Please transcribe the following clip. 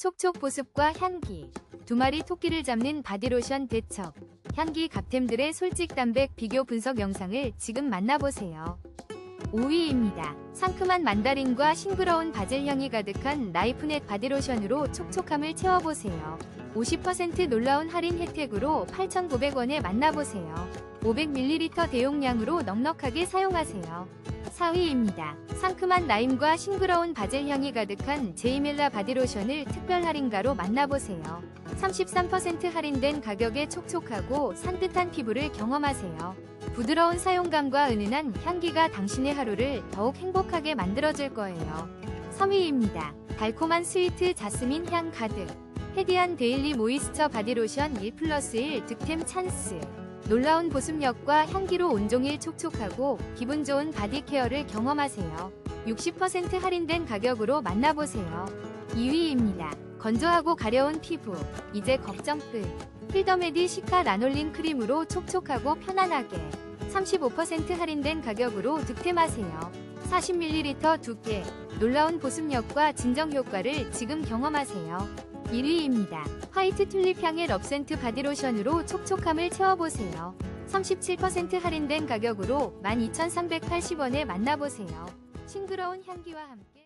촉촉 보습과 향기. 두 마리 토끼를 잡는 바디로션 대첩. 향기 갑템들의 솔직 담백 비교 분석 영상을 지금 만나보세요. 5위입니다. 상큼한 만다린과 싱그러운 바질 향이 가득한 라이프넷 바디로션으로 촉촉함을 채워보세요. 50% 놀라운 할인 혜택으로 8,900원에 만나보세요. 500ml 대용량으로 넉넉하게 사용하세요. 4위입니다. 상큼한 라임과 싱그러운 바질 향이 가득한 제이멜라 바디로션을 특별 할인가로 만나보세요. 33% 할인된 가격에 촉촉하고 산뜻한 피부를 경험하세요. 부드러운 사용감과 은은한 향기가 당신의 하루를 더욱 행복하게 만들어줄 거예요. 3위입니다. 달콤한 스위트 자스민 향 가득. 헤디한 데일리 모이스처 바디로션 1 플러스 1 득템 찬스. 놀라운 보습력과 향기로 온종일 촉촉하고 기분 좋은 바디 케어를 경험하세요. 60% 할인된 가격으로 만나보세요. 2위입니다. 건조하고 가려운 피부. 이제 걱정 끝. 필더메디 시카 라놀린 크림으로 촉촉하고 편안하게. 35% 할인된 가격으로 득템하세요. 40ml 두께. 놀라운 보습력과 진정 효과를 지금 경험하세요. 1위입니다. 화이트 튤립 향의 럽센트 바디로션으로 촉촉함을 채워보세요. 37% 할인된 가격으로 12,380원에 만나보세요. 싱그러운 향기와 함께